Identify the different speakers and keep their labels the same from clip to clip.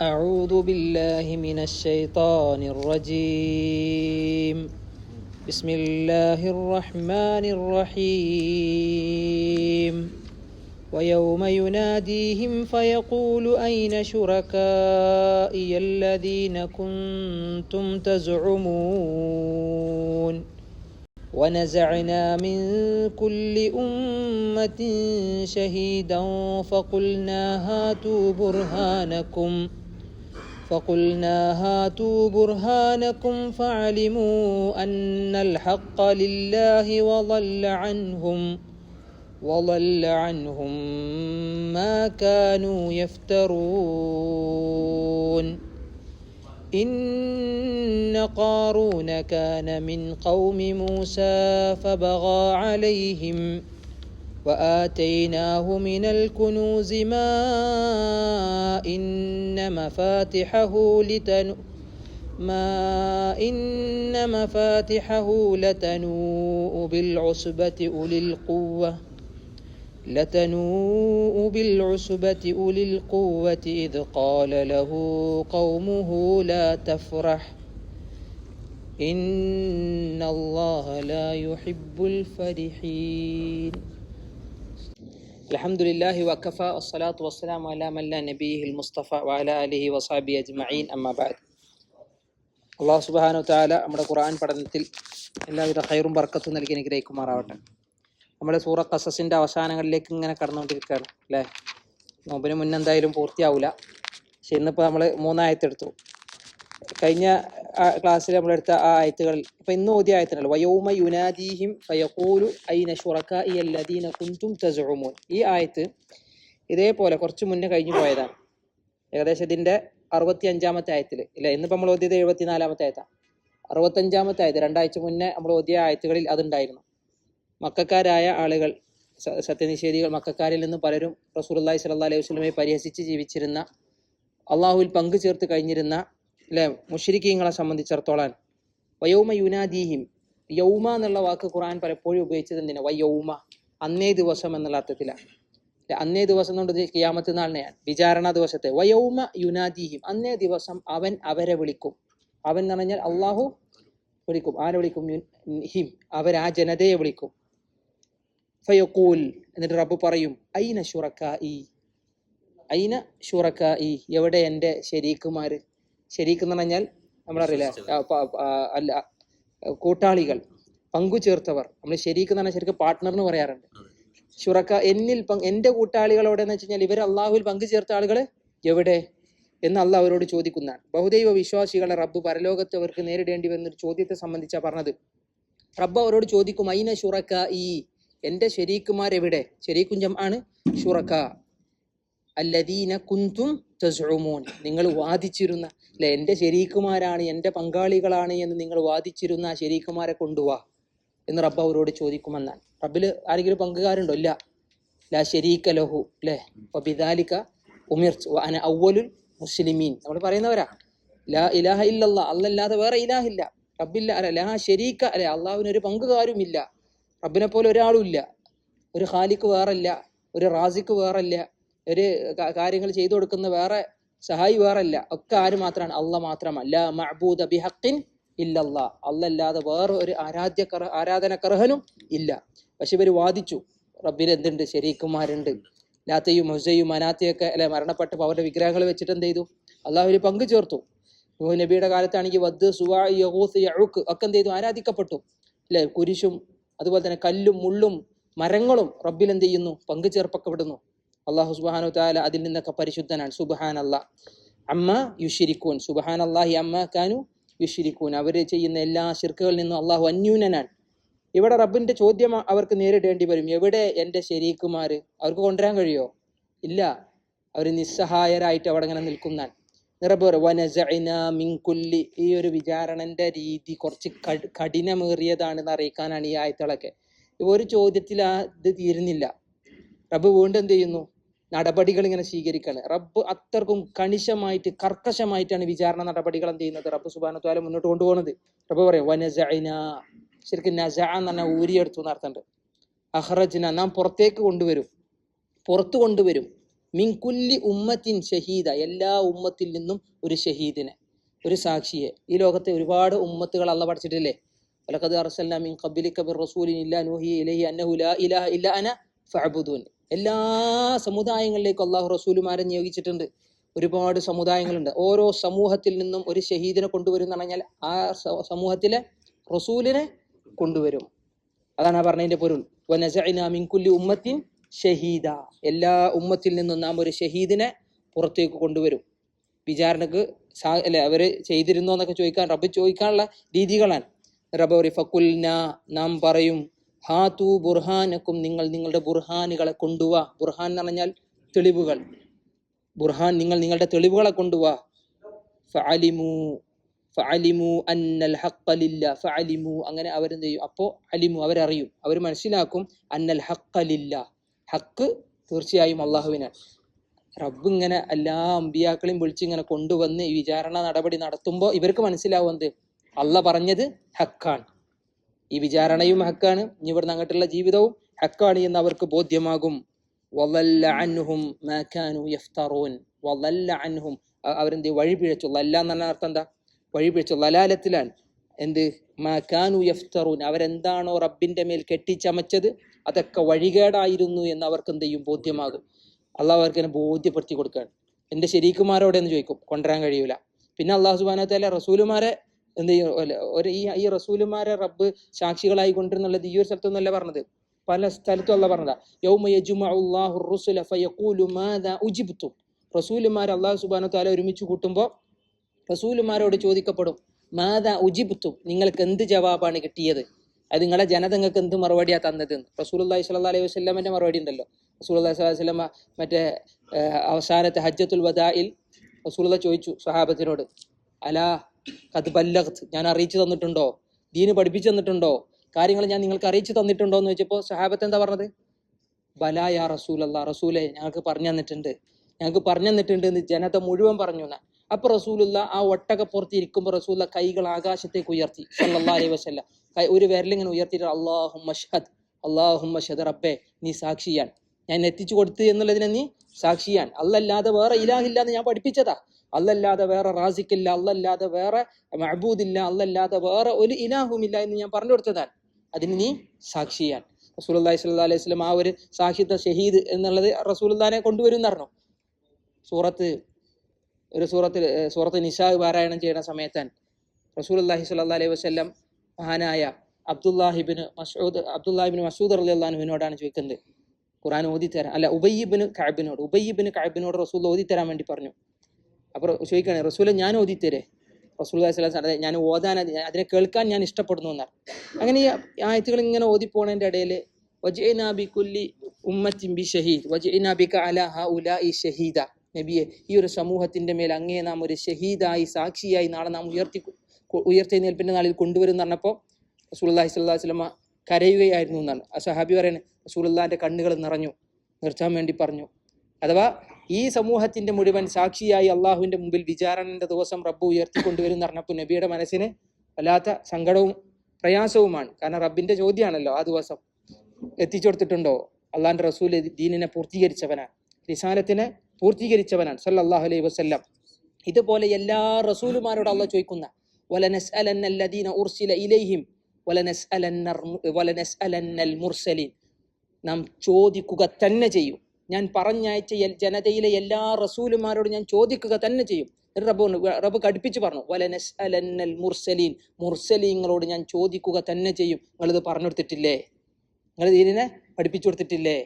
Speaker 1: أعوذ بالله من الشيطان الرجيم. بسم الله الرحمن الرحيم. ويوم يناديهم فيقول أين شركائي الذين كنتم تزعمون؟ ونزعنا من كل أمة شهيدا فقلنا هاتوا برهانكم. فقلنا هاتوا برهانكم فعلموا أن الحق لله وضل عنهم وضل عنهم ما كانوا يفترون. إن قارون كان من قوم موسى فبغى عليهم وآتيناه من الكنوز ما إن مفاتحه لتنو ما إن مفاتحه لتنوء بالعصبة أولي القوة لتنوء بالعصبة أولي القوة إذ قال له قومه لا تفرح. إن الله لا يحب الفرحين. അലഹമുല്ലാഹി വഖഫ വസ്സലാത്തു വസ്സലാം അലാമല്ല നബീഹിൽ മുസ്തഫ വാല അലിഹി വസാബി അജ്മഈൻ അമ്മാബാദ് അള്ളാഹു സുബാനു താല നമ്മുടെ ഖുർആൻ പഠനത്തിൽ എല്ലാവിധ ഹൈറും ബർക്കത്തും നൽകി അനുഗ്രഹിക്കുമാറാവട്ടെ. നമ്മുടെ സൂറ കസസിന്റെ അവസാനങ്ങളിലേക്ക് ഇങ്ങനെ കടന്നുകൊണ്ടിരിക്കുകയാണ് അല്ലേ? നോമ്പിന് മുന്നെന്തായാലും പൂർത്തിയാവില്ല പക്ഷെ ഇന്നിപ്പോൾ നമ്മൾ മൂന്നായത്തെടുത്തു കഴിഞ്ഞ ക്ലാസ്സിൽ നമ്മളെടുത്ത ആ ആയത്തുകളിൽ ഇപ്പൊ ഇന്ന് ഓതിയ ആയത്തിനല്ല വയോമ യുനാദീഹിം ഫയഖൂലു ഐന ഈ അല്ലദീന കുന്തും തസ്ഉമൂൻ. ഈ ആയത്ത് ഇതേപോലെ കുറച്ച് മുന്നേ കഴിഞ്ഞു പോയതാണ്. ഏകദേശം ഇതിന്റെ അറുപത്തി അഞ്ചാമത്തെ ആയത്തിൽ ഇല്ല? ഇന്നിപ്പോ നമ്മൾ ഓതിയത് എഴുപത്തിനാലാമത്തെ ആയത്താണ് അറുപത്തഞ്ചാമത്തെ ആയത് രണ്ടാഴ്ച മുന്നേ നമ്മൾ ഓതിയ ആയത്തുകളിൽ അതുണ്ടായിരുന്നു. മക്കാരായ ആളുകൾ സത്യനിഷേധികൾ മക്കാരിൽ നിന്ന് പലരും റസൂലുള്ളാഹി സ്വല്ലല്ലാഹി അലൈഹി വസല്ലമയെ പരിഹസിച്ച് ജീവിച്ചിരുന്ന അള്ളാഹുവിൽ പങ്കു ചേർത്ത് കഴിഞ്ഞിരുന്ന അല്ലെ മുഷരിക്കീങ്ങളെ സംബന്ധിച്ചിടത്തോളം വയോമ യുനാദീഹിം യൗമ എന്നുള്ള വാക്ക് ഖുറാൻ പലപ്പോഴും ഉപയോഗിച്ചത് എന്തിനാ? വയൗമ അന്നേ ദിവസം എന്നുള്ള അർത്ഥത്തിലാണ് അന്നേ ദിവസം കൊണ്ട് കിയാമത്ത് നാളിനെയാണ് വിചാരണ ദിവസത്തെ വയൗമ യുനാദീഹിം അന്നേ ദിവസം അവൻ അവരെ വിളിക്കും. അവൻ എന്ന് പറഞ്ഞാൽ അള്ളാഹു വിളിക്കും. ആരെ വിളിക്കും? ഹിം. അവർ ആ ജനതയെ വിളിക്കും. ഫയക്കൂൽ എന്നിട്ട് റബ്ബ് പറയും ഐന ഷുറക്കായി ഐന ഈ എവിടെ എന്റെ ശരീക്കുമാര്? ശരീക്ക് എന്ന് പറഞ്ഞാൽ നമ്മളറിയില്ല അല്ല കൂട്ടാളികൾ പങ്കു ചേർത്തവർ നമ്മൾ ശരീക്ക് എന്ന് പറഞ്ഞാൽ ശരിക്കും പാർട്ട്ണർ എന്ന് പറയാറുണ്ട് ശുറക്ക എന്നിൽ എന്റെ എന്റെ കൂട്ടാളികളോടെ എന്ന് വെച്ച് കഴിഞ്ഞാൽ ഇവർ അള്ളാഹുവിൽ പങ്കുചേർത്ത ആളുകൾ എവിടെ? എന്ന് അല്ല അവരോട് ചോദിക്കുന്നതാണ്. ബഹുദൈവ വിശ്വാസികളെ റബ്ബ് പരലോകത്ത് അവർക്ക് നേരിടേണ്ടി വന്നൊരു ചോദ്യത്തെ സംബന്ധിച്ചാണ് പറഞ്ഞത്. റബ്ബ് അവരോട് ചോദിക്കും അയിന ഷുറക്ക ഈ എന്റെ ശരീക്കുമാരെവിടെ? ശരീക്കുഞ്ചം ആണ് ഷുറക്ക അല്ലദീന കുന്തും തസ്ഉമൂൻ. നിങ്ങൾ വാദിച്ചിരുന്ന അല്ലെ എന്റെ ശരീക്കുമാരാണ് എന്റെ പങ്കാളികളാണ് എന്ന് നിങ്ങൾ വാദിച്ചിരുന്ന ആ ശരീക്കുമാരെ കൊണ്ടുവാ എന്ന് റബ്ബ് അവരോട് ചോദിക്കുമെന്നാണ്. റബ്ബിൽ ആരെങ്കിലും പങ്കുകാരുണ്ടോ? ഇല്ല. ലാ ശരീക്ക ലഹു അല്ലേ? അപ്പൊ ബിദാലിക ഉമിർ അന അവലുൽ മുസ്ലിമീൻ. നമ്മൾ പറയുന്നവരാ. ലാ ഇലാഹ ഇല്ലല്ലാ. അല്ലല്ലാതെ വേറെ ഇലാഹില്ല. റബ്ബില്ല അല്ല ലാ ശരീക്ക അല്ലെ അള്ളാഹുവിന് ഒരു പങ്കുകാരും ഇല്ല റബ്ബിനെ പോലെ ഒരാളും ഇല്ല. ഒരു ഖാലിക്ക് വേറല്ല. ഒരു റാസിക്ക് വേറല്ല. ഒരു കാര്യങ്ങൾ ചെയ്തു കൊടുക്കുന്ന വേറെ സഹായി വേറെ ഇല്ല ഒക്കെ ആര് മാത്രമാണ് അല്ല മാത്രമല്ല. മഅബൂദ ബിഹഖിൻ ഇല്ലല്ലാ. അല്ലല്ലാതെ വേറെ ഒരു ആരാധ്യ ആരാധന കർഹനും ഇല്ല. പക്ഷെ ഇവർ വാദിച്ചു. റബ്ബിന് എന്തുണ്ട് ശരീക്കുമാരുണ്ട് ലാത്തയും ഹുസയും മനാത്തയൊക്കെ അല്ലെ മരണപ്പെട്ടപ്പോൾ അവരുടെ വിഗ്രഹങ്ങൾ വെച്ചിട്ട് എന്ത് ചെയ്തു? അള്ളാഹു ഒരു പങ്കു ചേർത്തു. നബിയുടെ കാലത്താണെങ്കിൽ വദ് സുവാ യഹൂസ് യഴുക്ക് ഒക്കെ എന്ത് ചെയ്തു? ആരാധിക്കപ്പെട്ടു. അല്ലെ കുരിശും അതുപോലെ തന്നെ കല്ലും മുള്ളും മരങ്ങളും റബ്ബിൽ എന്ത് ചെയ്യുന്നു? പങ്കു ചേർപ്പക്കപ്പെടുന്നു. അള്ളാഹു സുബാനു താല അതിൽ നിന്നൊക്കെ പരിശുദ്ധനാണ്. സുബഹാൻ അള്ളാ അമ്മ യുഷിരിക്കൂൻ. സുബഹാൻ അള്ളാഹി അമ്മ കാനു യുഷിരിക്കൂൻ. അവർ ചെയ്യുന്ന എല്ലാ ശിർക്കുകളിൽ നിന്നും അള്ളാഹു അന്യൂനനാണ്. ഇവിടെ റബ്ബിന്റെ ചോദ്യം അവർക്ക് നേരിടേണ്ടി വരും. എവിടെ എന്റെ ശരീക്കുമാർ അവർക്ക് കൊണ്ടുവരാൻ കഴിയോ? ഇല്ല. അവർ നിസ്സഹായരായിട്ട് അവിടെ ഇങ്ങനെ നിൽക്കുന്നതാണ്. നിറബർ ഈ ഒരു വിചാരണന്റെ രീതി കുറച്ച് കഠി- കഠിനമേറിയതാണെന്ന് അറിയിക്കാനാണ് ഈ ആയത്തുകളൊക്കെ. ഒരു ചോദ്യത്തിൽ ആ ഇത് തീരുന്നില്ല. റബ്ബ് വീണ്ടും എന്ത് ചെയ്യുന്നു? നടപടികൾ ഇങ്ങനെ സ്വീകരിക്കുകയാണ് റബ്ബ് അത്രക്കും കണിശമായിട്ട് കർക്കശമായിട്ടാണ് വിചാരണ നടപടികൾ എന്ത് ചെയ്യുന്നത്? റബ്ബ് സുബാന താല മുന്നോട്ട് കൊണ്ടുപോകുന്നത്. റബ്ബ് പറയാം വനജന ശരിക്കും നസ എന്ന് പറഞ്ഞാൽ ഊരിയെടുത്തു അർത്ഥമുണ്ട്. അഹ്റജ്ന നാം പുറത്തേക്ക് കൊണ്ടുവരും. പുറത്ത് കൊണ്ടുവരും. മിൻകുല്ലി ഉമ്മത്തിൻ ഷഹീദ എല്ലാ ഉമ്മത്തിൽ നിന്നും ഒരു ഷഹീദിനെ ഒരു സാക്ഷിയെ. ഈ ലോകത്തെ ഒരുപാട് ഉമ്മത്തുകൾ അള്ള പഠിച്ചിട്ടില്ലേ? അലഖദ് അർസൽനാ മിൻ കബിലി കബിർ റസൂലിൻ ഇല്ല നൂഹി ഇലഹി അന്നഹു ലാ ഇലാഹ ഇല്ല അന ഫഅബ്ദൂൻ. എല്ലാ സമുദായങ്ങളിലേക്കും അള്ളാഹു റസൂലുമാരെ നിയോഗിച്ചിട്ടുണ്ട്. ഒരുപാട് സമുദായങ്ങളുണ്ട്. ഓരോ സമൂഹത്തിൽ നിന്നും ഒരു ഷഹീദിനെ കൊണ്ടുവരും എന്ന് പറഞ്ഞാൽ ആ സമൂഹത്തിലെ റസൂലിനെ കൊണ്ടുവരും. അതാണ് ആ പറഞ്ഞതിന്റെ പൊരുൾ. മിൻകുല്ലി മിൻ കുല്ലി ഉമ്മത്തിൻ ഷഹീദ. എല്ലാ ഉമ്മത്തിൽ നിന്നും നാം ഒരു ഷഹീദിനെ പുറത്തേക്ക് കൊണ്ടുവരും. വിചാരണക്ക് സാ അല്ലെ അവർ ചെയ്തിരുന്നോ എന്നൊക്കെ ചോദിക്കാൻ റബ്ബ് ചോദിക്കാനുള്ള രീതികളാണ്. റബ്ബ് പറയും ഫക്കുൽന നാം പറയും ഹാതു ബുർഹാനക്കും നിങ്ങൾ നിങ്ങളുടെ ബുർഹാനുകളെ കൊണ്ടുവാ. ബുർഹാൻ എന്ന് പറഞ്ഞാൽ തെളിവുകൾ. ബുർഹാൻ നിങ്ങൾ നിങ്ങളുടെ തെളിവുകളെ കൊണ്ടുവാ. ഫഅലിമു ഫഅലിമു അന്നൽ ഹക്കലില്ല ലില്ല ഫഅലിമു. അങ്ങനെ അവരെന്ത് ചെയ്യും? അപ്പോ അലിമു അവരറിയും. അവർ മനസ്സിലാക്കും അന്നൽ ഹക്കലില്ല ലില്ല. ഹക്ക് തീർച്ചയായും അള്ളാഹുവിനാണ്. റബ്ബ് ഇങ്ങനെ എല്ലാ അമ്പിയാക്കളെയും വിളിച്ച് ഇങ്ങനെ കൊണ്ടുവന്ന് ഈ വിചാരണ നടപടി നടത്തുമ്പോൾ ഇവർക്ക് മനസ്സിലാവും എന്ത്? അല്ല പറഞ്ഞത് ഹക്കാണ് ഈ വിചാരണയും ഹക്കാണ്. ഇനി ഇവിടുന്ന് അങ്ങോട്ടുള്ള ജീവിതവും ഹക്കാണ് എന്ന് അവർക്ക് ബോധ്യമാകും. അവരെന്ത് വഴി പിഴച്ചു. ലല്ല എന്ന് പറഞ്ഞ അർത്ഥം എന്താ? വഴി പിഴച്ചു. ലലാലത്തിലാണ് എന്ത്? മാ കാനു യഫ്തറൂൻ. അവരെന്താണോ റബ്ബിന്റെ മേൽ കെട്ടിച്ചമച്ചത് അതൊക്കെ വഴികേടായിരുന്നു എന്ന് അവർക്ക് എന്ത് ചെയ്യും? ബോധ്യമാകും. അള്ളാഹു അവർക്ക് എന്നെ ബോധ്യപ്പെടുത്തി കൊടുക്കുകയാണ്. എന്റെ ശരീക്കുമാരോടെ എന്ന് ചോദിക്കും. കൊണ്ടുവരാൻ കഴിയൂല. പിന്നെ അള്ളാഹു സുബാനത്തല്ല റസൂലുമാരെ എന്ത് ചെയ്യും? ഒരു ഈ ഈ റസൂലുമാരെ റബ്ബ് സാക്ഷികളായി കൊണ്ടിരുന്നുള്ളത് ഈ ഒരു സ്ഥലത്തൊന്നല്ല പറഞ്ഞത്. പല സ്ഥലത്തും അല്ല പറഞ്ഞതാ. യൗമ യജ്മഉല്ലാഹു റുസുല ഫയഖൂലു മാദാ ഉജിബ്തു. റസൂലുമാർ അള്ളാഹു സുബ്ഹാനഹു തആല ഒരുമിച്ച് കൂട്ടുമ്പോൾ റസൂലുമാരോട് ചോദിക്കപ്പെടും മാദാ ഉജിബ്തും നിങ്ങൾക്ക് എന്ത് ജവാബാണ് കിട്ടിയത്? അത് നിങ്ങളെ ജനത നിങ്ങൾക്ക് എന്ത് മറുപടിയാ തന്നത്? റസൂലുള്ളാഹി സ്വല്ലല്ലാഹി അലൈഹി വസല്ലമയുടെ മറുപടി ഉണ്ടല്ലോ. റസൂലുള്ളാഹി സ്വല്ലല്ലാഹി അലൈഹി വസല്ലമ മറ്റേ അവസാനത്തെ ഹജ്ജത്തുൽ വദാഇൽ റസൂലുള്ള ചോദിച്ചു സഹാബത്തിനോട് അലാ കത് ബല്ലഹത്ത് ഞാൻ അറിയിച്ചു തന്നിട്ടുണ്ടോ? ദീന് പഠിപ്പിച്ചു തന്നിട്ടുണ്ടോ? കാര്യങ്ങൾ ഞാൻ നിങ്ങൾക്ക് അറിയിച്ചു തന്നിട്ടുണ്ടോ എന്ന് വെച്ചപ്പോൾ സഹാബത്ത് എന്താ പറഞ്ഞത്? ബലായ യാ റസൂൽ അല്ല റസൂലെ ഞങ്ങൾക്ക് പറഞ്ഞു തന്നിട്ടുണ്ട്. ഞങ്ങൾക്ക് പറഞ്ഞു തന്നിട്ടുണ്ട് എന്ന് ജനത മുഴുവൻ പറഞ്ഞു എന്നാ. അപ്പൊ റസൂലുള്ള ആ ഒട്ടകപ്പുറത്ത് ഇരിക്കുമ്പോൾ റസൂല കൈകൾ ആകാശത്തേക്ക് ഉയർത്തി. വസല്ല. കൈ ഒരു വിരലിങ്ങനെ ഉയർത്തിയിട്ട് അള്ളാഹു മഷദ് അള്ളാഹു മഷദ് റബ്ബെ നീ സാക്ഷിയാൻ. ഞാൻ എത്തിച്ചു കൊടുത്തു എന്നുള്ളതിനെ നീ സാക്ഷിയാൻ. അല്ലല്ലാതെ വേറെ ഇലാഹില്ലാന്ന് ഞാൻ പഠിപ്പിച്ചതാ. അല്ലല്ലാതെ വേറെ റാസിക്കില്ല അല്ലല്ലാതെ വേറെ മഹബൂദില്ല അല്ലല്ലാതെ വേറെ ഒരു ഇലാഹുമില്ല എന്ന് ഞാൻ പറഞ്ഞു കൊടുത്തതാൽ അതിന് നീ സാക്ഷിയാൻ. റസൂലുള്ളാഹി സ്വല്ലാ അലൈഹി സ്വലം ആ ഒരു സാഹിദ ഷഹീദ് എന്നുള്ളത് റസൂലുള്ളാഹിനെ കൊണ്ടുവരും എന്ന് സൂറത്ത് ഒരു സൂറത്തിൽ സൂറത്ത് നിസാ പാരായണം ചെയ്യുന്ന സമയത്താണ് റസൂലുള്ളാഹി സ്വല്ലല്ലാഹി അലൈഹി വസ്ലം മഹാനായ അബ്ദുല്ലാഹിബിന് മസൂദ് അബ്ദുല്ലാഹിബിന് മസൂദ് അലി അള്ളാഹുവിനോടാണ് ചോദിക്കുന്നത്. ഖുറാൻ ഓതിത്തരാൻ അല്ല ഉബയ്യബിന് കാബിനോട് ഉബയ്യബിന് കാബിനോട് റസൂൽ ഓതിത്തരാൻ വേണ്ടി പറഞ്ഞു. അപ്പോൾ ചോദിക്കുകയാണ് റസൂലെ ഞാൻ ഓതിത്തരേ. റസൂൽ അലൈഹി ഞാൻ ഓതാൻ അതിനെ കേൾക്കാൻ ഞാൻ ഇഷ്ടപ്പെടുന്നു എന്നാണ്. അങ്ങനെ ഈ ആയത്തുകൾ ഇങ്ങനെ ഓതിപ്പോണതിന്റെ ഇടയിൽ വജഇനാ ബികുല്ലി ഉമ്മത്തിൻ ബി ഷഹീദ് വജഇനാ ബിക അലാ ഷഹീദ. നബിയെ ഈ ഒരു സമൂഹത്തിന്റെ മേൽ അങ്ങേ നാം ഒരു ഷഹീദായി സാക്ഷിയായി നാളെ നാം ഉയർത്തി ഉയർത്തി ഉയർത്തെഴുന്നേൽപ്പിന്റെ നാളിൽ കൊണ്ടുവരും പറഞ്ഞപ്പോൾ റസൂലുള്ളാഹി സ്വല്ലല്ലാഹി അലൈഹി വസല്ലമ കരയുകയായിരുന്നു എന്നാണ്. ആ സഹാബി പറയുന്നത് റസൂലുള്ളാഹിന്റെ കണ്ണുകൾ നിറഞ്ഞു നിർത്താൻ വേണ്ടി പറഞ്ഞു. അഥവാ ഈ സമൂഹത്തിന്റെ മുഴുവൻ സാക്ഷിയായി അള്ളാഹുവിന്റെ മുമ്പിൽ വിചാരണന്റെ ദിവസം റബ്ബ് ഉയർത്തിക്കൊണ്ടുവരും പറഞ്ഞപ്പോൾ നബിയുടെ മനസ്സിന് വല്ലാത്ത സങ്കടവും പ്രയാസവുമാണ്. കാരണം റബ്ബിന്റെ ചോദ്യമാണല്ലോ ആ ദിവസം എത്തിച്ചു കൊടുത്തിട്ടുണ്ടോ അള്ളാഹിന്റെ റസൂൽ ദീനിനെ പൂർത്തീകരിച്ചവനാണ് നിസാനത്തിനെ പൂർത്തീകരിച്ചവനാണ് സല്ലാഹു അലൈഹി വസ്ല്ലാം. ഇതുപോലെ എല്ലാ റസൂലുമാരോട് അള്ളാഹ് ചോദിക്കുന്ന നാം ചോദിക്കുക തന്നെ ചെയ്യും. ഞാൻ പറഞ്ഞയച്ച ജനതയിലെ എല്ലാ റസൂലുമാരോടും ഞാൻ ചോദിക്കുക തന്നെ ചെയ്യും. റബ്ബ് റബ്ബ് കടുപ്പിച്ച് പറഞ്ഞു വലനസ് അലന്നൽ മുർസലീൻ. മുർസലീങ്ങളോട് ഞാൻ ചോദിക്കുക തന്നെ ചെയ്യും. നിങ്ങളിത് പറഞ്ഞു കൊടുത്തിട്ടില്ലേ? നിങ്ങൾ ഇതിനെ പഠിപ്പിച്ചു കൊടുത്തിട്ടില്ലേ?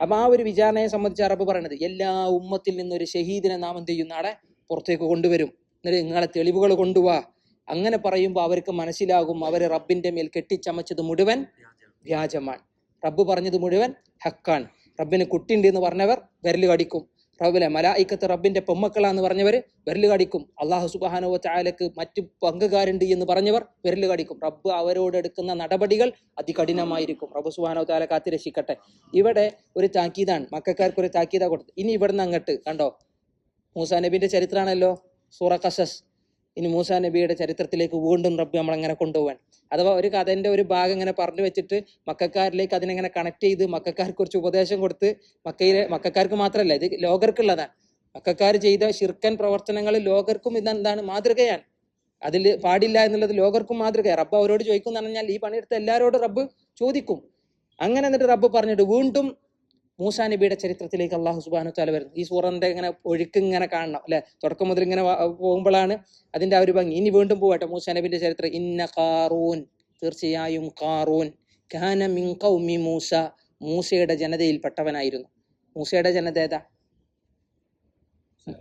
Speaker 1: അപ്പം ആ ഒരു വിചാരണയെ സംബന്ധിച്ച് അറബ് പറയണത് എല്ലാ ഉമ്മത്തിൽ നിന്നൊരു ഷഹീദിനെ നാം എന്ത് ചെയ്യും? നാളെ പുറത്തേക്ക് കൊണ്ടുവരും. എന്നിട്ട് നിങ്ങളെ തെളിവുകൾ കൊണ്ടുപോവാ അങ്ങനെ പറയുമ്പോൾ അവർക്ക് മനസ്സിലാകും അവർ റബ്ബിന്റെ മേൽ കെട്ടിച്ചമച്ചത് മുഴുവൻ വ്യാജമാണ്. റബ്ബ് പറഞ്ഞത് മുഴുവൻ ഹക്കാണ്. റബ്ബിന് കുട്ടിയുണ്ട് എന്ന് പറഞ്ഞവർ വിരൽ കടിക്കും റബ്ബിലെ മലായിക്കത്ത് റബ്ബിന്റെ പെമ്മക്കളാന്ന് പറഞ്ഞവർ വിരൽ കടിക്കും അള്ളാഹു സുബാനോ ചായാലക്ക് മറ്റു പങ്കുകാരുണ്ട് എന്ന് പറഞ്ഞവർ വിരൽ കടിക്കും റബ്ബ് അവരോട് എടുക്കുന്ന നടപടികൾ അതികഠിനമായിരിക്കും. റബ്ബ് സുബാനോ ചാല കാത്തി രക്ഷിക്കട്ടെ. ഇവിടെ ഒരു താക്കീതാണ്. മക്കാർക്ക് ഒരു താക്കീത കൊടുത്തു ഇനി ഇവിടുന്ന് അങ്ങോട്ട് കണ്ടോ? മൂസാ നബിന്റെ ചരിത്രമാണല്ലോ സൂറ കസസ് ഇനി മൂസ നബിയുടെ ചരിത്രത്തിലേക്ക് വീണ്ടും റബ്ബ് നമ്മളങ്ങനെ കൊണ്ടുപോകാൻ അഥവാ ഒരു കഥന്റെ ഒരു ഭാഗം ഇങ്ങനെ പറഞ്ഞു വെച്ചിട്ട് മക്കാരിലേക്ക് അതിനെങ്ങനെ കണക്ട് ചെയ്ത് മക്കാർക്ക് കുറച്ച് ഉപദേശം കൊടുത്ത് മക്കയിലെ മക്കാർക്ക് മാത്രമല്ല ഇത് ലോകർക്കുള്ളതാണ്. മക്കാർ ചെയ്ത ശിർക്കൻ പ്രവർത്തനങ്ങൾ ലോകർക്കും ഇതെന്താണ്? മാതൃകയാണ്. അതിൽ പാടില്ല എന്നുള്ളത് ലോകർക്കും മാതൃകയാണ്. റബ്ബ് അവരോട് ചോദിക്കും എന്ന് പറഞ്ഞാൽ ഈ പണിയെടുത്ത എല്ലാവരോടും റബ്ബ് ചോദിക്കും. അങ്ങനെ എന്നിട്ട് റബ്ബ് പറഞ്ഞിട്ട് വീണ്ടും മൂസാ നബിയുടെ ചരിത്രത്തിലേക്ക് അള്ളാഹു സുബാനു താല വരുന്നു. ഈ സൂറന്റെ ഇങ്ങനെ ഒഴുക്ക് ഇങ്ങനെ കാണണം അല്ലെ? തുടക്കം മുതൽ ഇങ്ങനെ പോകുമ്പോഴാണ് അതിന്റെ ആ ഒരു ഭംഗി. ഇനി വീണ്ടും പോകട്ടെ മൂസാ നബിന്റെ ചരിത്രം. ഇന്ന കാറൂൻ തീർച്ചയായും കാറൂൻ മിൻ മൂസ. മൂസയുടെ ജനതയിൽപ്പെട്ടവനായിരുന്നു. മൂസയുടെ ജനത ഏതാ?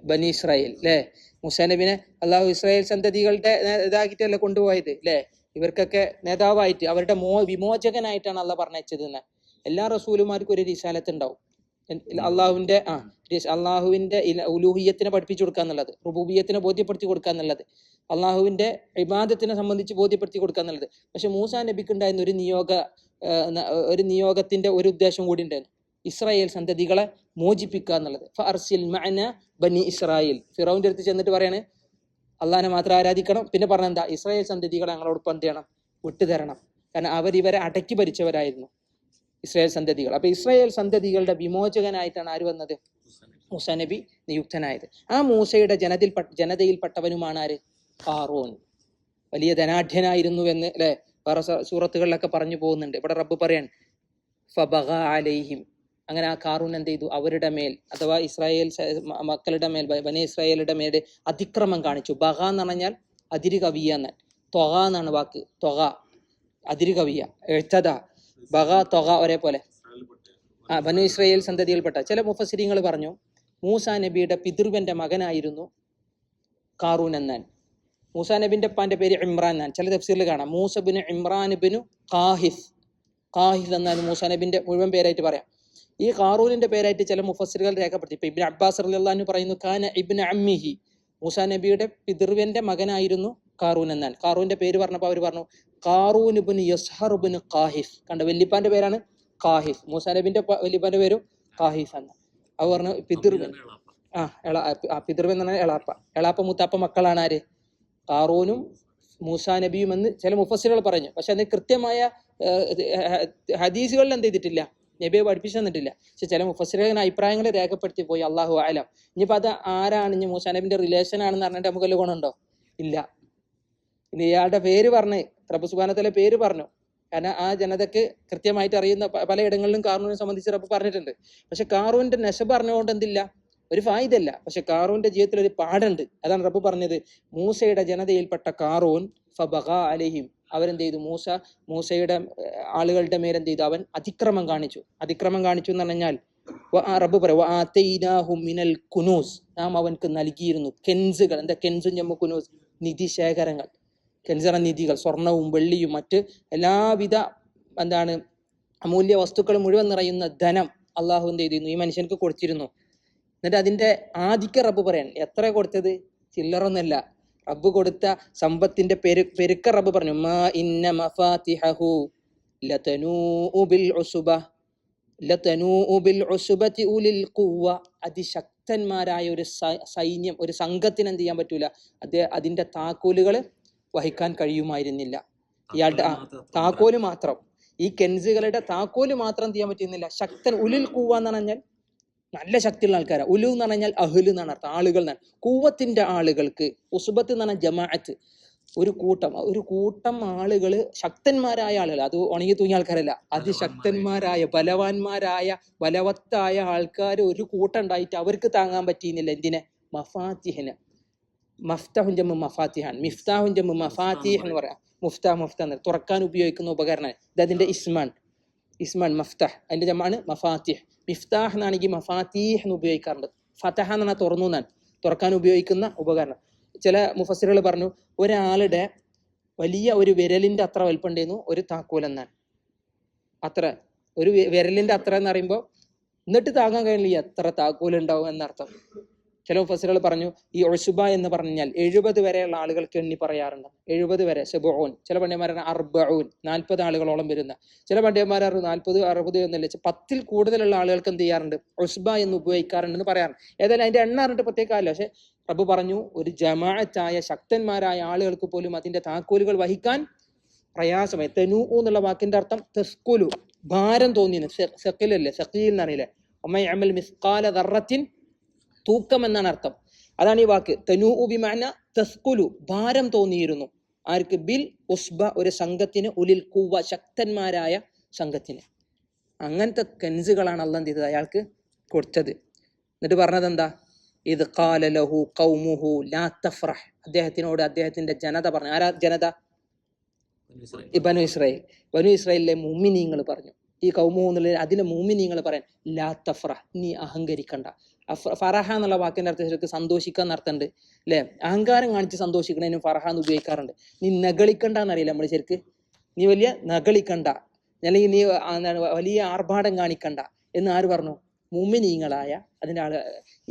Speaker 1: ബനി ഇസ്രായേൽ അല്ലേ? മൂസാ നബിനെ അള്ളാഹു ഇസ്രായേൽ സന്തതികളുടെ ഇതാക്കിയിട്ടല്ലേ കൊണ്ടുപോയത് അല്ലേ? ഇവർക്കൊക്കെ നേതാവായിട്ട് അവരുടെ മോ വിമോചകനായിട്ടാണ് അള്ളാഹ് പറഞ്ഞത് എന്ന് എല്ലാ റസൂലുമാർക്കും ഒരു റിസാലത്ത് ഉണ്ടാവും അള്ളാഹുവിന്റെ ആ അള്ളാഹുവിന്റെ ഉലൂഹിയത്തിനെ പഠിപ്പിച്ചു കൊടുക്കുക എന്നുള്ളത് റുബൂബിയത്തിനെ ബോധ്യപ്പെടുത്തി കൊടുക്കുക എന്നുള്ളത് അള്ളാഹുവിന്റെ ഇബാദത്തിനെ സംബന്ധിച്ച് ബോധ്യപ്പെടുത്തി കൊടുക്കുക എന്നുള്ളത്. പക്ഷെ മൂസാ നബിക്ക് ഉണ്ടായിരുന്ന ഒരു നിയോഗ ഒരു നിയോഗത്തിന്റെ ഒരു ഉദ്ദേശം കൂടി ഉണ്ടായിരുന്നു. ഇസ്രായേൽ സന്തതികളെ മോചിപ്പിക്കുക എന്നുള്ളത്. ഫർസിൽ മഅന ബനി ഇസ്രായേൽ. ഫിറോവിന്റെ അടുത്ത് ചെന്നിട്ട് പറയാണ് അള്ളാഹിനെ മാത്രം ആരാധിക്കണം. പിന്നെ പറഞ്ഞ എന്താ ഇസ്രായേൽ സന്തതികളെ ഞങ്ങളോടൊപ്പം എന്ത് ചെയ്യണം? വിട്ടുതരണം. കാരണം അവർ ഇവരെ അടക്കി ഭരിച്ചവരായിരുന്നു. ഇസ്രായേൽ സന്തതികൾ. അപ്പൊ ഇസ്രായേൽ സന്തതികളുടെ വിമോചകനായിട്ടാണ് ആര് വന്നത്? മൂസ നബി നിയുക്തനായത്. ആ മൂസയുടെ ജനതിൽ ജനതയിൽപ്പെട്ടവനുമാണ് ആര്? ഫാറോൻ. വലിയ ധനാഢ്യനായിരുന്നു എന്ന് അല്ലെ? വേറെ സൂറത്തുകളിലൊക്കെ പറഞ്ഞു പോകുന്നുണ്ട്. ഇവിടെ റബ്ബ് പറയാൻ ഫബഹ അലൈഹിം. അങ്ങനെ ആ കാറൂൻ എന്ത് ചെയ്തു? അവരുടെ മേൽ അഥവാ ഇസ്രായേൽ മക്കളുടെ മേൽ വന ഇസ്രായേലുടെ മേൽ അതിക്രമം കാണിച്ചു. ബഹ എന്ന് പറഞ്ഞാൽ അതിര് കവിയ എന്ന് തൊക എന്നാണ് വാക്ക്. തൊക അതിര് കവിയ. എഴുത്തത ബഗ തൊക ഒരേപോലെ. ആ ബനു ഇസ്രയേൽ സന്തതിയിൽപ്പെട്ട ചില മുഫസിരിങ്ങൾ പറഞ്ഞു മൂസ നബിയുടെ പിതൃവന്റെ മകനായിരുന്നു കാറൂൻ എന്നാൻ മൂസ നബിന്റെ അപ്പാന്റെ പേര് ഇമ്രാൻ എന്നാൻ ചില തഫ്സീറിൽ കാണാം. മൂസബിന് ഇമ്രാൻ ബിനു കാഹിഫ്. കാഹിഫ് എന്നാൽ മൂസ നബിന്റെ മുഴുവൻ പേരായിട്ട് പറയാം. ഈ കാറൂനിന്റെ പേരായിട്ട് ചില മുഫസിലുകൾ രേഖപ്പെടുത്തി. ഇപ്പൊ ഇബിൻ അബ്ബാസ് റളിയല്ലാഹു പറയുന്നു കാന ഇബിൻ അമ്മിഹി. മൂസ നബിയുടെ പിതൃവന്റെ മകനായിരുന്നു കാറൂൻ എന്നാൻ കാറൂന്റെ പേര് പറഞ്ഞപ്പോൾ അവർ പറഞ്ഞു യസ്ഹർ ഇബിൻ കാഹിഫ്. കണ്ട വല്യപ്പാന്റെ പേരാണ് കാഹിഫ്. മൂസാനബിന്റെ വല്യപ്പാന്റെ പേരും കാഹിഫ് എന്ന്. അവർ പറഞ്ഞു പിതൃവൻ ആ എള ആ പിതൃവൻ എന്ന് പറഞ്ഞാൽ എളാപ്പ. എളാപ്പ മുത്താപ്പ മക്കളാണ് ആര്? കാറൂനും മൂസാ നബിയും എന്ന് ചില മുഫസിലുകൾ പറഞ്ഞു. പക്ഷെ അതിന് കൃത്യമായ ഹദീസുകളിൽ എന്ത് ചെയ്തിട്ടില്ല? നബിയെ പഠിപ്പിച്ചു തന്നിട്ടില്ല. പക്ഷെ ചില മുഫസ്സിലുകൾ അഭിപ്രായങ്ങൾ രേഖപ്പെടുത്തി പോയി. അള്ളാഹു ആലം ഇനിയിപ്പോ അത് ആരാണ്? ഇനി മൂസാ നബിന്റെ റിലേഷൻ ആണെന്ന് പറഞ്ഞിട്ട് നമുക്ക് വല്ല ഗുണമുണ്ടോ? ഇല്ല. ഇനി ഇയാളുടെ പേര് പറഞ്ഞ് റബ്ബ് സുബാനത്തിലെ പേര് പറഞ്ഞു. കാരണം ആ ജനതയ്ക്ക് കൃത്യമായിട്ട് അറിയുന്ന പലയിടങ്ങളിലും കാറൂനെ സംബന്ധിച്ച് റബ്ബ് പറഞ്ഞിട്ടുണ്ട്. പക്ഷെ കാറൂന്റെ നെശ പറഞ്ഞുകൊണ്ട് എന്തില്ല? ഒരു ഫായിദല്ല പക്ഷെ കാറൂന്റെ ജീവിതത്തിൽ ഒരു പാടുണ്ട്. അതാണ് റബ്ബ് പറഞ്ഞത്. മൂസയുടെ ജനതയിൽപ്പെട്ട കാറൂൻ ഫബഹ അലഹിം അവരെന്ത് ചെയ്തു മൂസ മൂസയുടെ ആളുകളുടെ മേലെന്ത് ചെയ്തു അവൻ അതിക്രമം കാണിച്ചു. അതിക്രമം കാണിച്ചു എന്ന് പറഞ്ഞാൽ റബ്ബ് മിനൽ നാം അവൻക്ക് നൽകിയിരുന്നു കെൻസുകൾ. എന്താ കെൻസും കുനൂസ്? നിധി ശേഖരങ്ങൾ കെൻസറ നിധികൾ സ്വർണവും വെള്ളിയും മറ്റ് എല്ലാവിധ എന്താണ് അമൂല്യ വസ്തുക്കൾ മുഴുവൻ നിറയുന്ന ധനം അള്ളാഹു എന്ത് ചെയ്തിരുന്നു? ഈ മനുഷ്യനക്ക് കൊടുത്തിരുന്നു. എന്നിട്ട് അതിന്റെ ആദിക്ക റബ്ബ് പറയാൻ എത്ര കൊടുത്തത്? ചില്ലറൊന്നല്ല റബ്ബ് കൊടുത്ത സമ്പത്തിന്റെ പെരു പെരുക്ക റബ്ബ് പറഞ്ഞു മാ ഇന്ന ലതനൂ ബിൽ ഉസുബ ലതനൂ ബിൽ ഉലിൽ ഖുവ്വ. അതിശക്തന്മാരായ ഒരു സൈന്യം ഒരു സംഘത്തിന് എന്ത് ചെയ്യാൻ പറ്റൂല. അത് അതിന്റെ താക്കോലുകൾ വഹിക്കാൻ കഴിയുമായിരുന്നില്ല. ഇയാളുടെ താക്കോൽ മാത്രം. ഈ കെൻസുകളുടെ താക്കോൽ മാത്രം ചെയ്യാൻ പറ്റുന്നില്ല. ശക്തൻ ഉലിൽ കൂവ എന്ന് പറഞ്ഞാൽ നല്ല ശക്തിയുള്ള ആൾക്കാരാ. ഉലു എന്ന് പറഞ്ഞാൽ അഹുൽ എന്നാണ് അർത്ഥം ആളുകൾ എന്നാണ്. കൂവത്തിന്റെ ആളുകൾക്ക് ഉസുബത്ത് എന്ന് പറഞ്ഞാൽ ജമാഅത്ത് ഒരു കൂട്ടം ഒരു കൂട്ടം ആളുകൾ ശക്തന്മാരായ ആളുകൾ. അത് ഉണങ്ങി തൂങ്ങിയ ആൾക്കാരല്ല. അതിശക്തന്മാരായ ബലവാന്മാരായ ബലവത്തായ ആൾക്കാർ ഒരു കൂട്ടം ഉണ്ടായിട്ട് അവർക്ക് താങ്ങാൻ പറ്റിയിരുന്നില്ല. എന്തിനെ? മഫാത്തിഹിന്. മഫ്താഹുൻ ജമ്മു മഫാത്തിഹാൻ. മിഫ്താഹുൻ ജമ്മു മഫാത്തിഹ് എന്ന് പറയാം. മുഫ്താഹ് മുഫ്താ എന്ന് തുറക്കാൻ ഉപയോഗിക്കുന്ന ഉപകരണം ഇത് അതിന്റെ ഇസ്മാൻ. ഇസ്മാൻ മഫ്താഹ്. അതിന്റെ ജമാണ് മഫാത്തിഹ്. മിഫ്താഹ് എന്നാണെങ്കിൽ മഫാത്തിഹ് എന്ന് ഉപയോഗിക്കാറുണ്ട് ഫതഹ എന്ന് പറഞ്ഞാൽ തുറന്നു എന്നാണ്. തുറക്കാൻ ഉപയോഗിക്കുന്ന ഉപകരണം. ചില മുഫസ്സിറുകൾ പറഞ്ഞു ഒരാളുടെ വലിയ ഒരു വിരലിന്റെ അത്ര വലിപ്പുണ്ടായിരുന്നു ഒരു താക്കോൽ എന്നാണ്. അത്ര. ഒരു വിരലിന്റെ വിരലിന്റെ അത്ര എന്ന് പറയുമ്പോൾ എന്നിട്ട് താങ്ങാൻ കഴിയില്ല. എത്ര താക്കോൽ ഉണ്ടാവും എന്നർത്ഥം. ചില ഫസലുകൾ പറഞ്ഞു ഈ ഒഴുസുബ എന്ന് പറഞ്ഞാൽ എഴുപത് വരെയുള്ള ആളുകൾക്ക് എണ്ണി പറയാറുണ്ട്. എഴുപത് വരെ സെബോൻ ചില പണ്ഡിതന്മാരാണ് അർബഊൻ നാൽപ്പത് ആളുകളോളം വരുന്ന. ചില പണ്ഡിതന്മാരാണ് നാൽപ്പത് അറുപത് എന്നല്ല പത്തിൽ കൂടുതലുള്ള ആളുകൾക്ക് എന്ത് ചെയ്യാറുണ്ട്? ഒഴ്സുബ എന്ന് ഉപയോഗിക്കാറുണ്ടെന്ന് പറയാറുണ്ട്. ഏതായാലും അതിന്റെ എണ്ണ അറിഞ്ഞിട്ട് പ്രത്യേകമല്ല പക്ഷെ പ്രഭു പറഞ്ഞു ഒരു ജമാഅത്തായ ശക്തന്മാരായ ആളുകൾക്ക് പോലും അതിന്റെ താക്കോലുകൾ വഹിക്കാൻ പ്രയാസമായി. തെനു എന്നുള്ള വാക്കിന്റെ അർത്ഥം തെസ്കുലു ഭാരം തോന്നിയെന്ന്. സെക്കിലല്ലേ സെക്കിൽ എന്നറിയില്ലേ? ഒമ്മ അമൽ മിസ്കാല ദറത്തിൻ തൂക്കം എന്നാണ് അർത്ഥം. അതാണ് ഈ വാക്ക്. തനു ഉബിമാന തസ്കുലു. ഭാരം തോന്നിയിരുന്നു. ആർക്ക്? ബിൽ ഉസ്ബ ഒരു സംഘത്തിന് ഉലിൽ കൂവ ശക്തന്മാരായ സംഘത്തിന്. അങ്ങനത്തെ കെൻസുകളാണ് അല്ല എന്ത് ചെയ്തത്? അയാൾക്ക് കൊടുത്തത്. എന്നിട്ട് പറഞ്ഞത് എന്താ? ഇത് കാലലഹു കൗമുഹു ലാ അദ്ദേഹത്തിനോട് അദ്ദേഹത്തിന്റെ ജനത പറഞ്ഞു. ആരാ ജനത? ബനു ഇസ്രായേൽ. ബനു ഇസ്രായേലിലെ മൂമിനീങ്ങൾ പറഞ്ഞു. ഈ കൗമുഹു അതിലെ മൂമിനീങ്ങൾ പറയാൻ ലാ നീ അഹങ്കരിക്കണ്ട. ഫറഹ എന്നുള്ള വാക്കിന്റെ അർത്ഥം ശരിക്കും സന്തോഷിക്കാൻ അർത്ഥമുണ്ട് അല്ലെ അഹങ്കാരം കാണിച്ച് സന്തോഷിക്കണതിനും ഫറഹ എന്ന് ഉപയോഗിക്കാറുണ്ട്. നീ നകളിക്കണ്ട നമ്മൾ ശരിക്ക്? നീ വലിയ നകളിക്കണ്ട അല്ലെങ്കിൽ നീ വലിയ ആർഭാടം കാണിക്കണ്ട എന്ന് ആര് പറഞ്ഞു? മുമിനീങ്ങളായ അതിന്റെ ആൾ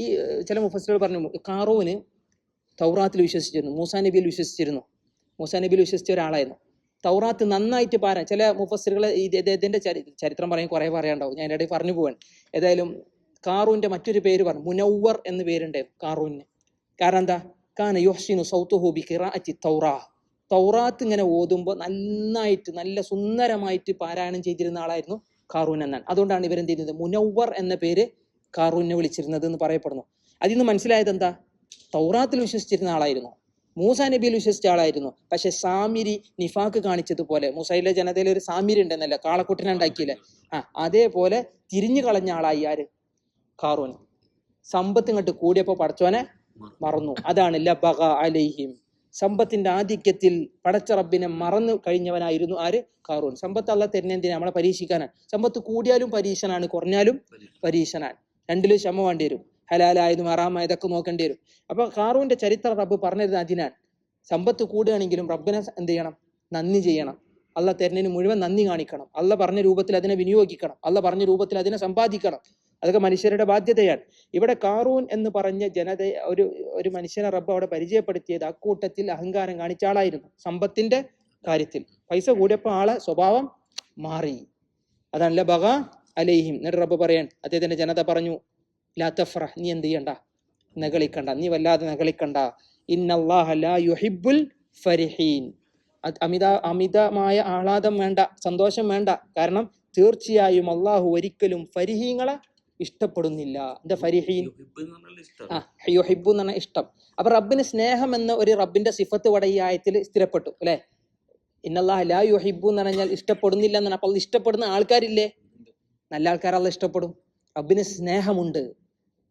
Speaker 1: ഈ ചില മുഫസ്സുകൾ പറഞ്ഞു കാറോവിന് തൗറാത്തിൽ വിശ്വസിച്ചിരുന്നു മൂസാ നബിയിൽ വിശ്വസിച്ചിരുന്നു മൂസാ നബിയിൽ വിശ്വസിച്ച ഒരാളായിരുന്നു. തൗറാത്ത് നന്നായിട്ട് പാരാൻ ചില മുഫസ്സിറുകൾ ഇതിന്റെ ചരിത്രം പറയും കുറേ പറയാണ്ടാവും ഞാൻ ഇടയിൽ പറഞ്ഞു പോവാൻ ഏതായാലും കാറൂന്റെ മറ്റൊരു പേര് പറഞ്ഞു. മുനവർ എന്ന് പേരുണ്ടായിരുന്നു കാറൂന്. കാരണം എന്താ? കാന യുഹ്സിനു സൗത്തുഹു ബി ഖിറാഅത്തി തൗറാ. തൗറാത്ത് ഇങ്ങനെ ഓതുമ്പോൾ നന്നായിട്ട് നല്ല സുന്ദരമായിട്ട് പാരായണം ചെയ്തിരുന്ന ആളായിരുന്നു കാറൂൻ എന്നാണ്. അതുകൊണ്ടാണ് ഇവരെന്ത് ചെയ്യുന്നത് മുനവർ എന്ന പേര് കാറൂനെ വിളിച്ചിരുന്നത് എന്ന് പറയപ്പെടുന്നു. അതിൽ നിന്ന് മനസ്സിലായത് എന്താ? തൗറാത്തിൽ വിശ്വസിച്ചിരുന്ന ആളായിരുന്നു. മൂസ നബിയിൽ വിശ്വസിച്ച ആളായിരുന്നു. പക്ഷെ സാമിരി നിഫാക്ക് കാണിച്ചതുപോലെ മൂസയിലെ ജനതയിൽ ഒരു സാമിരി ഉണ്ടെന്നല്ല കാളക്കുട്ടനെ ഉണ്ടാക്കിയില്ലേ? ആ അതേപോലെ തിരിഞ്ഞു കളഞ്ഞ ആളായി ആര്? കാറൂൻ സമ്പത്ത് ഇങ്ങോട്ട് കൂടിയപ്പോ പടച്ചോനെ മറന്നു. അതാണ് ലബഗ അലൈഹിം. സമ്പത്തിന്റെ ആധിക്യത്തിൽ പടച്ച റബ്ബിനെ മറന്നു കഴിഞ്ഞവനായിരുന്നു ആര്? കാറൂൻ സമ്പത്ത് അല്ല തരുന്നതിന് നമ്മളെ പരീക്ഷിക്കാനാണ് സമ്പത്ത് കൂടിയാലും പരീക്ഷനാണ് കുറഞ്ഞാലും പരീക്ഷനാണ്. രണ്ടിലും ക്ഷമ വേണ്ടി വരും. ഹലാലായതും അറാമായതൊക്കെ നോക്കേണ്ടി വരും. അപ്പൊ കാറൂന്റെ ചരിത്രം റബ്ബ് പറഞ്ഞത് അതിനാൽ സമ്പത്ത് കൂടുകയാണെങ്കിലും റബ്ബിനെ എന്ത് ചെയ്യണം? നന്ദി ചെയ്യണം. അല്ല തരുന്നതിന് മുഴുവൻ നന്ദി കാണിക്കണം. അല്ല പറഞ്ഞ രൂപത്തിൽ അതിനെ വിനിയോഗിക്കണം. അല്ല പറഞ്ഞ രൂപത്തിൽ അതിനെ സമ്പാദിക്കണം. അതൊക്കെ മനുഷ്യരുടെ ബാധ്യതയാണ്. ഇവിടെ കാറൂൻ എന്ന് പറഞ്ഞ ജനത ഒരു ഒരു മനുഷ്യനെ റബ്ബ് അവിടെ പരിചയപ്പെടുത്തിയത് അക്കൂട്ടത്തിൽ അഹങ്കാരം കാണിച്ച ആളായിരുന്നു. സമ്പത്തിന്റെ കാര്യത്തിൽ. പൈസ കൂടിയപ്പോൾ ആളെ സ്വഭാവം മാറി. അതല്ല ബഗ അലൈഹിം. എന്നിട്ട് റബ്ബ് പറയാൻ അദ്ദേഹത്തിന്റെ ജനത പറഞ്ഞു ലാത്തഫ്ര തഫ്ര നീ എന്ത് ചെയ്യണ്ട? നകളിക്കണ്ട നീ വല്ലാതെ നകളിക്കണ്ട ഇന്നല്ലാഹ ലാ യുഹിബ്ബുൽ ഫരിഹീൻ. അമിത അമിതമായ ആഹ്ലാദം വേണ്ട സന്തോഷം വേണ്ട. കാരണം തീർച്ചയായും അള്ളാഹു ഒരിക്കലും ഫരിഹീങ്ങളെ ഇഷ്ടപ്പെടുന്നില്ല. എന്താ ഫരിഹീൻ? ആ യുഹിബു എന്ന് പറഞ്ഞാൽ ഇഷ്ടം. അപ്പൊ റബ്ബിന് സ്നേഹം എന്ന ഒരു റബ്ബിന്റെ സിഫത്ത് ഇവിടെ ഈ ആയത്തിൽ സ്ഥിരപ്പെട്ടു അല്ലെ? ഇന്നല്ലാഹ് ലാ യുഹിബു എന്ന് പറഞ്ഞാൽ ഇഷ്ടപ്പെടുന്നില്ല എന്നാണ് അപ്പോൾ ഇഷ്ടപ്പെടുന്ന ആൾക്കാരില്ലേ? നല്ല ആൾക്കാരല്ല ഇഷ്ടപ്പെടും. റബ്ബിന് സ്നേഹമുണ്ട്.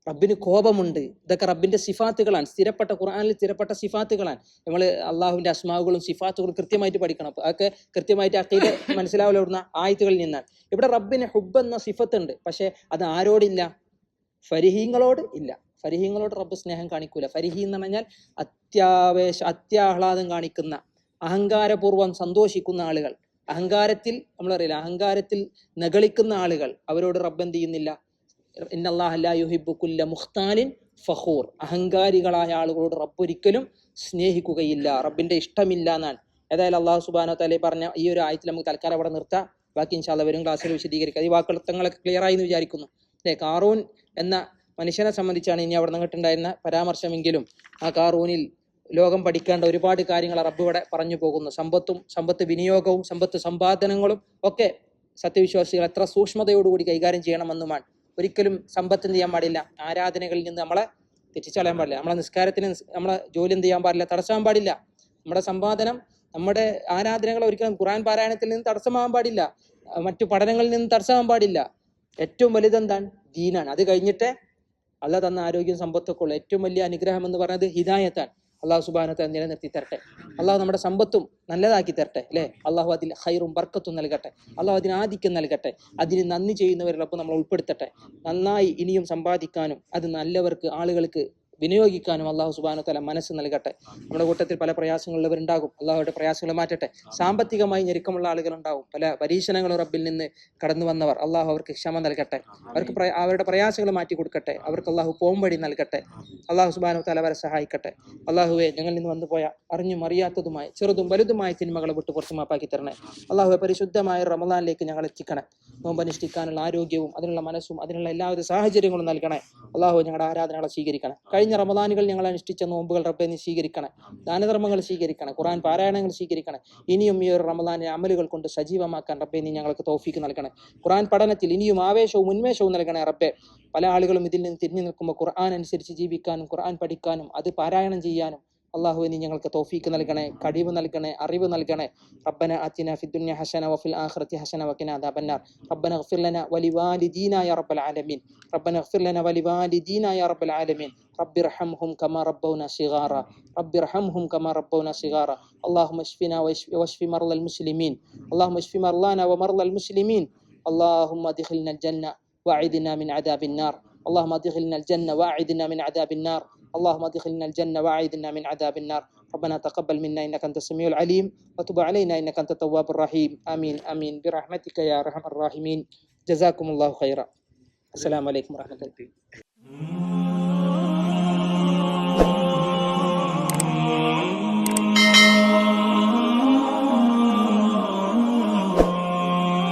Speaker 1: റബ്ബിന് കോപമുണ്ട്. ഇതൊക്കെ റബ്ബിന്റെ സിഫാത്തുകളാണ്. സ്ഥിരപ്പെട്ട ഖുർആനിൽ സ്ഥിരപ്പെട്ട സിഫാത്തുകളാണ്. നമ്മൾ അള്ളാഹുവിന്റെ അസ്മാവുകളും സിഫാത്തുകളും കൃത്യമായിട്ട് പഠിക്കണം. അതൊക്കെ കൃത്യമായിട്ട് അക്കീത് മനസ്സിലാവില്ല ആയത്തുകളിൽ നിന്നാണ്. ഇവിടെ റബ്ബിന് ഹുബ് എന്ന സിഫത്തുണ്ട്. പക്ഷെ അത് ആരോടില്ല? ഫരിഹീങ്ങളോട് ഇല്ല. ഫരിഹീങ്ങളോട് റബ്ബ് സ്നേഹം കാണിക്കൂല. ഫരിഹി എന്ന് പറഞ്ഞാൽ അത്യാവേശ അത്യാഹ്ലാദം കാണിക്കുന്ന അഹങ്കാരപൂർവം സന്തോഷിക്കുന്ന ആളുകൾ. അഹങ്കാരത്തിൽ നമ്മളറിയില്ല അഹങ്കാരത്തിൽ നകളിക്കുന്ന ആളുകൾ. അവരോട് റബ്ബ് എന്ത് ചെയ്യുന്നില്ല? ഇന്നല്ലാഹ ലാ യുഹിബ്ബു കുല്ല മുഖ്താലിൻ ഫഖൂർ. അഹങ്കാരികളായ ആളുകളോട് റബ്ബ് ഒരിക്കലും സ്നേഹിക്കുകയില്ല. റബ്ബിന്റെ ഇഷ്ടമില്ല എന്നാണ്. ഏതായാലും അള്ളാഹു സുബാനോ തലേ പറഞ്ഞ ഈ ഒരു ആയത്തിൽ നമുക്ക് തൽക്കാലം അവിടെ നിർത്താം. ബാക്കി ഇൻഷാല്ല വരും ക്ലാസ്സിൽ വിശദീകരിക്കാം. ഈ വാക്കുകളൊക്കെ ക്ലിയർ ആയി എന്ന് വിചാരിക്കുന്നു. അല്ലേ? കാറൂൻ എന്ന മനുഷ്യനെ സംബന്ധിച്ചാണ് ഇനി അവിടെ നിന്നിട്ടുണ്ടായിരുന്ന പരാമർശമെങ്കിലും ആ കാറൂനിൽ ലോകം പഠിക്കേണ്ട ഒരുപാട് കാര്യങ്ങൾ റബ്ബ് ഇവിടെ പറഞ്ഞു പോകുന്നു. സമ്പത്തും സമ്പത്ത് വിനിയോഗവും സമ്പത്ത് സമ്പാദനങ്ങളും ഒക്കെ സത്യവിശ്വാസികൾ എത്ര സൂക്ഷ്മതയോടുകൂടി കൈകാര്യം ചെയ്യണമെന്നുമാണ് ഒരിക്കലും സമ്പത്ത് എന്ത് ചെയ്യാൻ പാടില്ല. ആരാധനകളിൽ നിന്ന് നമ്മളെ തെറ്റിച്ചളയാൻ പാടില്ല. നമ്മളെ നിസ്കാരത്തിന് നമ്മളെ ജോലി എന്ത് ചെയ്യാൻ പാടില്ല തടസ്സമാകാൻ പാടില്ല. നമ്മുടെ സമ്പാദനം നമ്മുടെ ആരാധനകൾ ഒരിക്കലും ഖുറാൻ പാരായണത്തിൽ നിന്ന് തടസ്സമാകാൻ പാടില്ല. മറ്റു പഠനങ്ങളിൽ നിന്ന് തടസ്സമാകാൻ പാടില്ല. ഏറ്റവും വലുതെന്താണ് ദീനാണ്. അത് കഴിഞ്ഞിട്ട് അല്ല തന്ന ആരോഗ്യം സമ്പത്തൊക്കെ ഉള്ളു. ഏറ്റവും വലിയ അനുഗ്രഹം എന്ന് പറയുന്നത് ഹിദായത്താണ്. അള്ളാഹു സുബാനത്തെ നിലനിർത്തി തരട്ടെ. അള്ളാഹു നമ്മുടെ സമ്പത്തും നല്ലതാക്കി തരട്ടെ അല്ലേ? അള്ളാഹു അതിൽ ഹൈറും ബർക്കത്തും നൽകട്ടെ. അള്ളാഹു അതിന് ആധിക്യം നൽകട്ടെ. അതിന് നന്ദി ചെയ്യുന്നവരിലൊപ്പം നമ്മൾ ഉൾപ്പെടുത്തട്ടെ. നന്നായി ഇനിയും സമ്പാദിക്കാനും അത് നല്ലവർക്ക് ആളുകൾക്ക് വിനിയോഗിക്കാനും അള്ളാഹു സുബാനു തല മനസ്സ് നൽകട്ടെ. നമ്മുടെ കൂട്ടത്തിൽ പല പ്രയാസങ്ങളുള്ളവരുണ്ടാകും. അള്ളാഹുയുടെ പ്രയാസങ്ങൾ മാറ്റട്ടെ. സാമ്പത്തികമായി ഞെരുക്കമുള്ള ആളുകൾ ഉണ്ടാവും പല പരീക്ഷണങ്ങളും റബ്ബിൽ നിന്ന് കടന്നു വന്നവർ. അള്ളാഹു അവർക്ക് ക്ഷമ നൽകട്ടെ. അവർക്ക് അവരുടെ പ്രയാസങ്ങൾ മാറ്റി കൊടുക്കട്ടെ. അവർക്ക് അള്ളാഹു പോംവഴി നൽകട്ടെ. അള്ളാഹു സുബാനു തല അവരെ സഹായിക്കട്ടെ. അള്ളാഹുവെ ഞങ്ങളിൽ നിന്ന് വന്നുപോയ അറിഞ്ഞും അറിയാത്തതുമായ ചെറുതും വലുതുമായ തിന്മകളെ വിട്ട് പുറത്തു മാപ്പാക്കി തരണേ. അള്ളാഹുവെ പരിശുദ്ധമായ റമദാനിലേക്ക് ഞങ്ങൾ എത്തിക്കണേ. നോമ്പ് അനുഷ്ഠിക്കാനുള്ള ആരോഗ്യവും അതിനുള്ള മനസ്സും അതിനുള്ള എല്ലാവിധ സാഹചര്യങ്ങളും നൽകണേ. അള്ളാഹു ഞങ്ങളുടെ ആരാധനകളെ സ്വീകരിക്കണം. കഴിഞ്ഞ കഴിഞ്ഞ റമദാനുകൾ ഞങ്ങൾ അനുഷ്ഠിച്ച നോമ്പുകൾ റബ്ബെ നീ സ്വീകരിക്കണേ. ദാനധർമ്മങ്ങൾ സ്വീകരിക്കണേ. ഖുറാൻ പാരായണങ്ങൾ സ്വീകരിക്കണേ. ഇനിയും ഈ ഒരു റമദാനെ അമലുകൾ കൊണ്ട് സജീവമാക്കാൻ റബ്ബെ നീ ഞങ്ങൾക്ക് തോഫിക്ക് നൽകണേ. ഖുറാൻ പഠനത്തിൽ ഇനിയും ആവേശവും ഉന്മേഷവും നൽകണേ റബ്ബെ. പല ആളുകളും ഇതിൽ നിന്ന് തിരിഞ്ഞു നിൽക്കുമ്പോൾ ഖുർആൻ അനുസരിച്ച് ജീവിക്കാനും ഖുർആൻ പഠിക്കാനും അത് പാരായണം ചെയ്യാനും അള്ളാഹു നീ ഞങ്ങൾക്ക് തൗഫീക്ക് നൽകണേ കഴിവ് നൽകണേ അറിവ് നൽകണേ റബ്ബന ആതിന ഫി ദുനിയ ഹസന വഫിൽ ആഖിറതി ഹസന വഖിന അദാബന്നാർ റബ്ബന اغفر لنا ولوالدينا يا رب العالمين ربنا اغفر لنا ولوالدينا يا رب العالمين رب ارحمهم كما ربونا صغارا رب ارحمهم كما ربونا صغارا اللهم اشفنا واشف, واشف مرضى المسلمين اللهم اشف مرضانا ومرضى المسلمين اللهم ادخلنا الجنة واعذنا من عذاب النار اللهم ادخلنا الجنة واعذنا من عذاب النار اللهم ادخلنا الجنة واعذنا من عذاب النار. ربنا تقبل منا إنك أنت السميع العليم وتب علينا إنك أنت التواب الرحيم. آمين آمين. برحمتك يا أرحم الراحمين. جزاكم الله خيرا. السلام عليكم ورحمة الله.